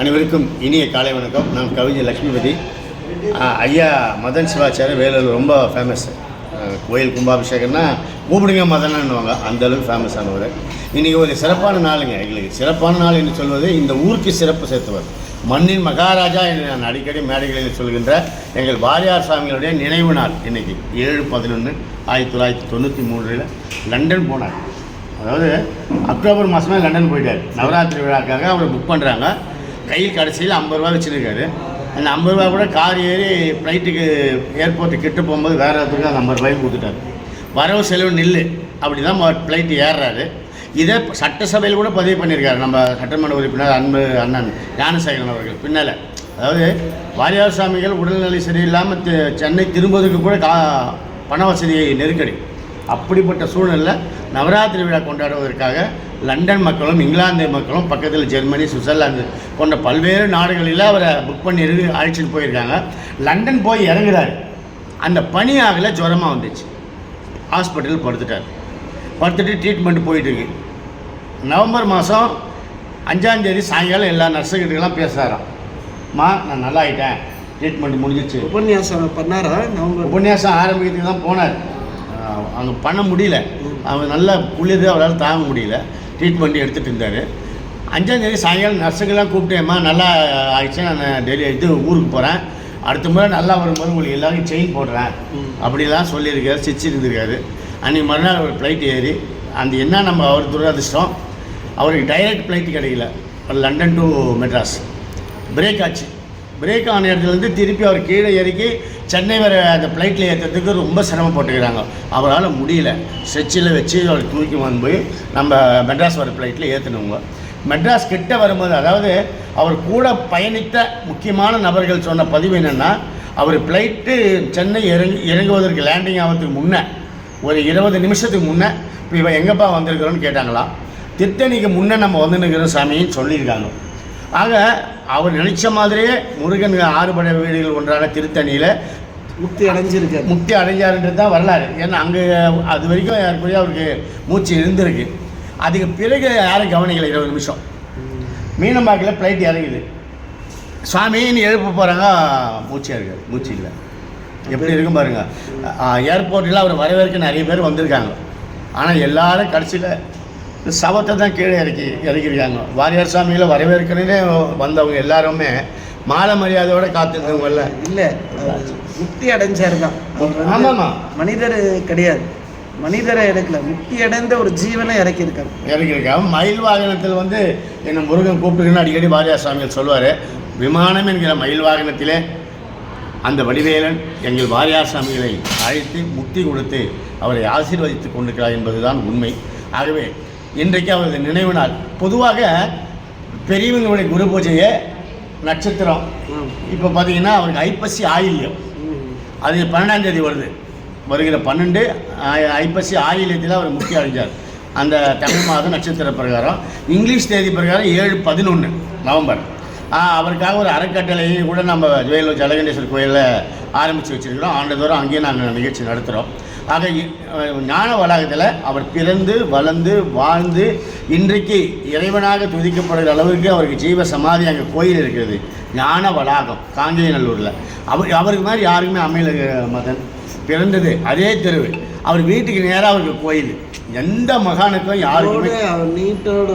அனைவருக்கும் இனிய காலை வணக்கம். நான் கவிஞர் லக்ஷ்மிபதி. ஐயா மதன் சிவாச்சாரியர் வேலூர் ரொம்ப ஃபேமஸ் கோயில் கும்பாபிஷேகம்னா கூப்பிடுங்க மதனன்னுவாங்க. அந்த அளவுக்கு ஃபேமஸ் ஆனவர். இன்றைக்கி ஒரு சிறப்பான நாளுங்க. எங்களுக்கு சிறப்பான நாள் என்று சொல்வது இந்த ஊருக்கு சிறப்பு சேர்த்தவர். மண்ணின் மகாராஜா என்று நான் அடிக்கடி மேடைகளில் சொல்கின்ற எங்கள் வாரியார் சாமிகளுடைய நினைவு நாள் இன்றைக்கி ஏழு பதினொன்று ஆயிரத்தி தொள்ளாயிரத்தி தொண்ணூற்றி மூன்றில் லண்டன் போனார். அதாவது அக்டோபர் மாதமே லண்டன் போயிட்டார். நவராத்திரி விழாக்காக அவரை புக் பண்ணுறாங்க கையில் கடைசியில் ஐம்பது ரூபா வச்சுருக்காரு. அந்த ஐம்பது ரூபா கூட கார் ஏறி ஃப்ளைட்டுக்கு ஏர்போர்ட்டு கிட்ட போகும்போது வேறு இடத்துக்கு அந்த ஐம்பது ரூபாய்க்கு கொடுத்துட்டாரு. வரவு செலவு நில்லு அப்படி தான் ஃப்ளைட்டு ஏறுறாரு. இதை சட்டசபையில் கூட பதிவு பண்ணியிருக்காரு. நம்ம சட்டமன்ற உறுப்பினர் அன்பு அண்ணன் ஞானசேகரன் அவர்கள் பின்னால். அதாவது வாரியார் சாமிகள் உடல்நிலை சரியில்லாமல் சென்னை திரும்புவதற்கு கூட கா பண வசதி நெருக்கடி. அப்படிப்பட்ட சூழ்நிலை நவராத்திரி விழா கொண்டாடுவதற்காக லண்டன் மக்களும் இங்கிலாந்து மக்களும் பக்கத்தில் ஜெர்மனி சுவிட்சர்லாந்து போன்ற பல்வேறு நாடுகளில் அவரை புக் பண்ணி இருக்கு அழைச்சிட்டு போயிருக்காங்க. லண்டன் போய் இறங்குறாரு. அந்த பனி ஆகலை ஜுரமாக வந்துச்சு. ஹாஸ்பிட்டல் படுத்துட்டார். படுத்துட்டு ட்ரீட்மெண்ட் போயிட்டுருக்கு நவம்பர் மாதம் அஞ்சாந்தேதி சாயங்காலம் எல்லா நர்ஸுக்கிட்டலாம் பேசுகிறாராம் மா நான் நல்லா ஆயிட்டேன் ட்ரீட்மெண்ட் முடிஞ்சிச்சு. உபன்யாசம் பண்ணாரா? நவம்பர் உபன்யாசம் ஆரம்பிக்கிறதுக்கு தான் போனார். அங்கே பண்ண முடியல. அவர் நல்லா குளிர் அவரால் தாங்க முடியல. ட்ரீட்மெண்ட் எடுத்துகிட்டு இருந்தார். அஞ்சாந்தேதி சாயங்காலம் நர்ஸுங்கெல்லாம் கூப்பிட்டேம்மா நல்லா ஆயிடுச்சு. நான் டெல்லி இது ஊருக்கு போகிறேன் அடுத்த முறை நல்லா வரும்போது உங்களுக்கு எல்லாரும் செயின் போடுறேன். அப்படிலாம் சொல்லியிருக்காரு சிரிச்சு இருந்திருக்காரு அன்றைக்கி மறுநாள் ஒரு ஃப்ளைட் ஏறி அந்த என்ன நம்ம அவர் துரதிர்ஷ்டம் அவருக்கு டைரக்ட் ஃப்ளைட் கிடைக்கல. லண்டன் டு மெட்ராஸ் பிரேக் ஆச்சு. பிரேக் ஆன இடத்துலேருந்து திருப்பி அவர் கீழே இறக்கி சென்னை வர அந்த ஃப்ளைட்டில் ஏற்றுறதுக்கு ரொம்ப சிரமப்பட்டுக்கிறாங்க அவரால் முடியல. ஸ்ட்ரெச்சில் வச்சு அவர் தூக்கி வந்து போய் நம்ம மெட்ராஸ் வர ஃப்ளைட்டில் ஏற்றினவங்க மெட்ராஸ் கிட்ட வரும்போது அதாவது அவர் கூட பயணித்த முக்கியமான நபர்கள் சொன்ன பதிவு என்னென்னா அவர் ஃப்ளைட்டு சென்னை இறங்கி இறங்குவதற்கு லேண்டிங் ஆகிறதுக்கு முன்னே ஒரு இருபது நிமிஷத்துக்கு முன்னே இப்போ இவன் எங்கப்பா வந்திருக்கிறோன்னு கேட்டாங்களாம் திருத்தணிக்கு முன்னே நம்ம வந்துன்னுக்கிறோம் சாமின்னு சொல்லியிருக்காங்க. ஆக அவர் நினைச்ச மாதிரியே முருகன் ஆறுபடை வீடுகள் ஒன்றான திருத்தணியில் முக்தி அடைஞ்சிருக்காரு. முக்தி அடைஞ்சாருன்றது தான் வரலாறு. ஏன்னா அங்கே அது வரைக்கும் யாருக்குரிய அவருக்கு மூச்சு இருந்திருக்கு. அதுக்கு பிறகு யாரும் கவனிக்கல இருபது நிமிஷம். மீனம்பாக்கில் ஃப்ளைட் இறங்குது. சுவாமின்னு எழுப்ப போகிறாங்க மூச்சே இருக்காது மூச்சு இல்லை. எப்படி இருக்கும் பாருங்க. ஏர்போர்ட்டில் அவர் வரவேற்க நிறைய பேர் வந்திருக்காங்க. ஆனால் எல்லாரும் கடைசியில் சவத்தை தான் கீழே இறக்கி இறக்கியிருக்காங்க. வாரியார் சாமிகளை வரவேற்கனே வந்தவங்க எல்லாருமே மாலை மரியாதையோட காத்திருந்தவங்கல்ல. இல்ல முக்தி அடைஞ்சாரு தான். ஆமாம்மா மனிதர் கிடையாது. மனிதரை எடுக்கல முக்தி அடைந்த ஒரு ஜீவனை இறக்கியிருக்காரு. இறங்கியிருக்காங்க மயில் வாகனத்தில் வந்து என்னை முருகன் கூப்பிட்டுக்குன்னு அடிக்கடி வாரியார் சாமிகள் சொல்லுவார் விமானம் என்கிற மயில் வாகனத்திலே அந்த வடிவேலன் எங்கள் வாரியார் சாமிகளை அழைத்து முக்தி கொடுத்து அவரை ஆசீர்வதித்து கொண்டிருக்கிறார் என்பதுதான் உண்மை. ஆகவே இன்றைக்கு அவரது நினைவு நாள். பொதுவாக பெரியவங்களுடைய குரு பூஜையை நட்சத்திரம். இப்போ பார்த்தீங்கன்னா அவருக்கு ஐப்பசி ஆயில்யம். அது பன்னெண்டாம் தேதி வருது. வருகிற பன்னெண்டு ஐப்பசி ஆயில்யத்தில் அவர் முக்கிய அடைஞ்சார். அந்த தமிழ் மாதம் நட்சத்திர பிரகாரம். இங்கிலீஷ் தேதி பிரகாரம் ஏழு பதினொன்று நவம்பர். அவருக்காக ஒரு அறக்கட்டளையை கூட நம்ம வேலூர் ஜலகண்டேஸ்வர் கோயிலில் ஆரம்பித்து வச்சுருக்கிறோம். ஆண்டுதோறும் அங்கேயும் நாங்கள் நிகழ்ச்சி நடத்துகிறோம் ஆக ஞான வளாகத்தில் அவர் பிறந்து வளர்ந்து வாழ்ந்து இன்றைக்கு இறைவனாக துதிக்கப்படுகிற அளவுக்கு அவருக்கு ஜீவ சமாதி அங்கே கோயில் இருக்கிறது. ஞான வளாகம் காங்கேயநல்லூரில். அவர் அவருக்கு மாதிரி யாருக்குமே அமையல மதன் பிறந்தது அதே தெருவு. அவர் வீட்டுக்கு நேராக அவருக்கு கோயில். எந்த மகானுக்கும் யாருக்குமே நீட்டோட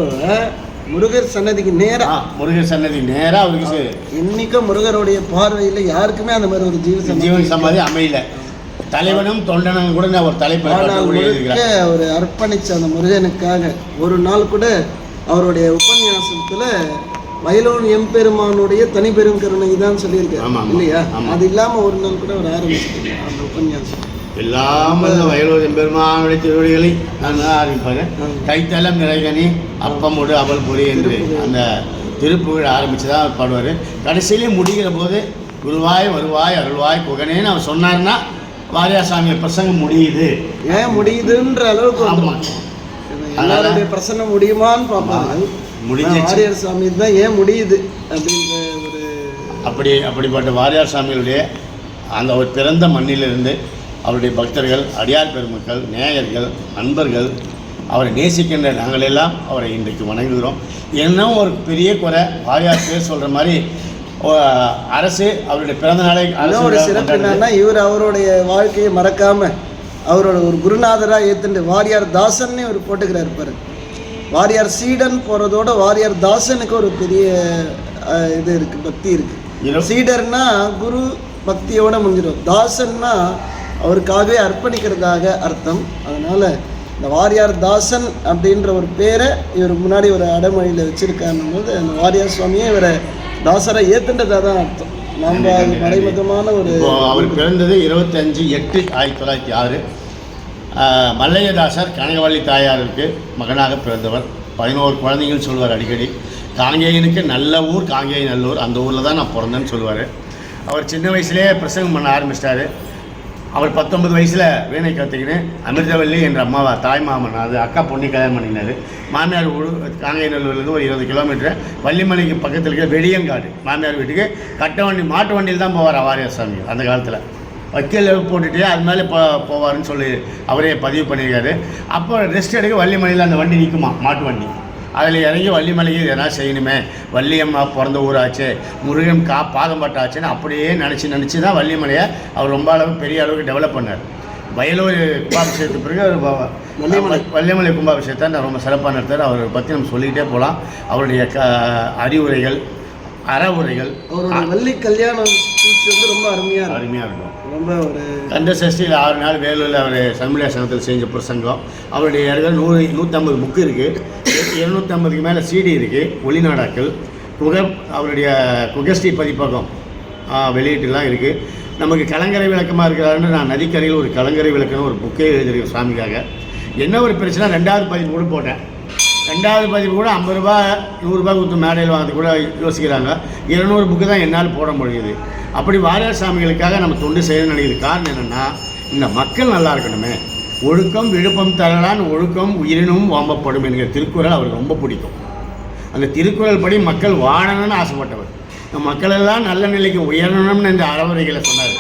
முருகர் சன்னதிக்கு நேரா. ஆ, முருகர் சன்னதி நேராக அவருக்கு இன்னைக்கும் முருகருடைய பார்வையில யாருக்குமே அந்த மாதிரி ஒரு ஜீவ சமாதி ஜீவன் சமாதி அமையல. தலைவனும் தொண்டனும் கூட ஒரு தலைப்பு அவர் அர்ப்பணிச்ச அந்த முருகனுக்காக ஒரு நாள் கூட அவருடைய உபன்யாசத்துல வயலோன் எம்பெருமானுடைய தனி பெரும் கருணை தான் சொல்லியிருக்காரு. இல்லையா. அது இல்லாம ஒரு நாள் கூட அவர் ஆரம்பிச்சிருக்காரு அந்த உபன்யாசம் எல்லாம் வல்ல வயலூர் எம்பெருமானுடைய திருவடிகளை நான் ஆரம்பிப்பாங்க. கைத்தலம் நிறைகனி அப்பமுடு அவல் பொறி என்று. அந்த திருப்புகழ் ஆரம்பித்து தான் பாடுவார் கடைசியிலே முடிகிற போது குருவாய் வருவாய் அருள்வாய் புகனேன்னு அவர் சொன்னார்னா வாரியாசாமி பிரசங்கம் முடியுது. ஏன் முடியுதுன்ற அளவுக்கு ஆமாம். எல்லாருடைய பிரசன்னம் முடியுமான்னு பார்ப்பாங்க. முடிஞ்சிச்சு. ஆரியர் சாமி தான் ஏன் முடியுது அப்படின்ற ஒரு அப்படி அப்படிப்பட்ட வாரியார் சாமிகளுடைய அந்த அவர் பிறந்த மண்ணிலிருந்து அவருடைய பக்தர்கள் அடியார் பெருமக்கள் நேயர்கள் நண்பர்கள் அவரை நேசிக்கின்ற நாங்கள் எல்லாம் அவரை இன்றைக்கு வணங்குகிறோம். என்ன ஒரு பெரிய குறை. வாரியார் பேர் சொல்கிற மாதிரி அரசு அவருடைய பிறந்த நாளை ஒரு சிறப்பு. என்னன்னா இவர் அவருடைய வாழ்க்கையை மறக்காம அவரோட ஒரு குருநாதரா ஏத்துண்டு வாரியார் தாசன்னே ஒரு போட்டுக்கிறார் பாரு. வாரியார் சீடன் போறதோட வாரியார் தாசனுக்கு ஒரு பெரிய இது இருக்கு பக்தி இருக்கு. இரு- சீடர்னா குரு பக்தியோட முடிஞ்சிடும். தாசன்னா அவருக்காகவே அர்ப்பணிக்கிறதாக அர்த்தம். அதனால இந்த வாரியார் தாசன் அப்படின்ற ஒரு பேரை இவர் முன்னாடி ஒரு அடைமொழியில் வச்சிருக்காருன்னும் போது அந்த வாரியார் சுவாமியே இவரை தாசரை ஏத்துன்றதாக தான் அர்த்தம். நம்ம அது மறைமுகமான ஒரு அவர் பிறந்தது இருபத்தஞ்சு எட்டு ஆயிரத்தி தொள்ளாயிரத்தி ஆறு. மல்லையதாசர் கனகவள்ளி தாயாருக்கு மகனாக பிறந்தவர். பதினோரு குழந்தைகள் சொல்வார் அடிக்கடி. காங்கேயனுக்கு நல்ல ஊர் காங்கேய நல்லூர் அந்த ஊரில் தான் நான் பிறந்தேன்னு சொல்லுவார் அவர் சின்ன வயசுலேயே பிரசங்கம் பண்ண ஆரம்பிச்சிட்டாரு. அவர் பத்தொன்பது வயசில் வீணை கற்றுக்கினேன் அமிர்தவல்லி என்ற அம்மாவா தாய் மாமன் அது அக்கா பொண்ணி கல்யாணம் பண்ணினார் மாமியார் ஊர் காங்கேயநல்லூர்லேருந்து ஒரு இருபது கிலோமீட்டர். வள்ளிமலைக்கு பக்கத்தில் இருக்கிற வெளியங்காடு மாமியார் வீட்டுக்கு கட்ட வண்டி மாட்டு வண்டியில் தான் போவார் அவாரியார் சாமி அந்த காலத்தில். வக்கீல் போட்டுட்டு அது மேலே போ போவாருன்னு சொல்லி அவரே பதிவு பண்ணியிருக்காரு. அப்போ ரெஸ்ட் எடுக்க வள்ளிமலையில் அந்த வண்டி நிற்குமா மாட்டு வண்டி? அதில் இறங்கி வள்ளிமலைக்கு எதனா செய்யணுமே? வள்ளியம்மா பிறந்த ஊராச்சு முருகன் கா பாதம் பட்டாச்சுன்னு அப்படியே நினச்சி நினச்சி தான் வள்ளிமலையை அவர் ரொம்ப அளவு பெரிய அளவுக்கு டெவலப் பண்ணார். வயலூர் கும்பாபிஷேகத்துக்கு பிறகு அவர் வள்ளிமலை. வள்ளிமலை கும்பாபிஷேகத்தை நான் ரொம்ப சிறப்பாக நடத்தார் அவரை பற்றி நம்ம சொல்லிக்கிட்டே போகலாம். அவருடைய க அறிவுரைகள் அறவுரைகள். அவரோட வள்ளி கல்யாணம் ஸ்பீச் வந்து ரொம்ப அருமையா இருக்கும். அருமையாக இருக்கும். ரொம்ப ஒரு கந்த சஷ்டியில் ஆறு நாள் வேலூரில் அவர் சண்முக சங்கத்தில் செஞ்ச பிரசங்கம். அவருடைய இடங்கள் நூறு நூற்றம்பது புக்கு இருக்குது இருநூற்றம்பதுக்கு மேலே சிடி இருக்குது ஒளிநாடாக்கள் குக அவருடைய குகஸ்ரீ பதிப்பகம் வெளியீட்டுலாம் இருக்குது நமக்கு கலங்கரை விளக்கமாக இருக்கிறாருன்னு நான் நதிக்கரையில் ஒரு கலங்கரை விளக்கம்னு ஒரு புக்கே எழுதியிருக்கேன் சுவாமிக்காக என்ன ஒரு பிரச்சனை? ரெண்டாவது பதிப்பு கூட போட்டேன். ரெண்டாவது பதிவு கூட ஐம்பது ரூபா நூறுரூபா கொடுத்து மேடையில் வாங்கிறது கூட யோசிக்கிறாங்க. இருநூறு புக்கு தான் என்னால் போட முடியுது. அப்படி வாரியார் சாமிகளுக்காக நம்ம தொண்டு செய்யணும்னு நினைக்கிறது காரணம் என்னென்னா இந்த மக்கள் நல்லா இருக்கணுமே. ஒழுக்கம் விழுப்பம் தரலான் ஒழுக்கம் உயிரினும் வாம்பப்படும் என்கிற திருக்குறள் அவருக்கு ரொம்ப பிடிக்கும். அந்த திருக்குறள் படி மக்கள் வாழணும்னு ஆசைப்பட்டவர். மக்களெல்லாம் நல்ல நிலைக்கு உயரணும்னு இந்த அறவுரைகளை சொன்னார்.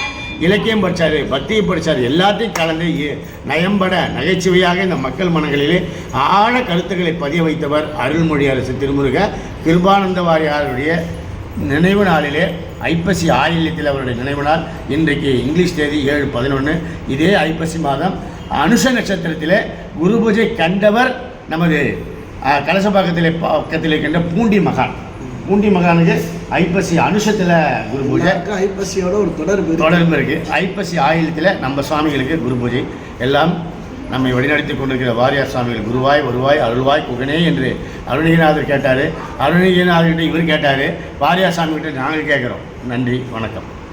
இலக்கியம் படித்தார் பக்தியை படித்தார் எல்லாத்தையும் கலந்து நயம்பட நகைச்சுவையாக இந்த மக்கள் மனங்களிலே ஆழ கருத்துக்களை பதிய வைத்தவர் அருள்மொழி அரசு திருமுருக. கிருபானந்த வாரியாருடைய நினைவு நாளிலே ஐப்பசி ஆயில்யத்தில் அவருடைய நினைவு நாள் இன்றைக்கு இங்கிலீஷ் தேதி ஏழு பதினொன்று இதே ஐப்பசி மாதம் அனுஷ நட்சத்திரத்திலே குரு பூஜை கண்டவர் நமது கலசபாக்கத்திலே பக்கத்தில் இருக்கின்ற பூண்டி மகான். பூண்டி மகானுக்கு ஐப்பசி அனுஷத்தில் குரு பூஜை. ஐப்பசியோட ஒரு தொடர்பு. தொடர்பு இருக்கு. ஐப்பசி ஆயிலத்தில் நம்ம சுவாமிகளுக்கு குரு பூஜை. எல்லாம் நம்மை வழிநடத்தி கொண்டிருக்கிற வாரியார் சுவாமிகள் குருவாய் வருவாய் அருள்வாய் குகனே என்று அருணகிரிநாதர் கேட்டார். அருணகிரிநாதர்கிட்ட இவர் கேட்டார். வாரியார் சாமி கிட்ட நாங்கள் கேட்குறோம். நன்றி வணக்கம்.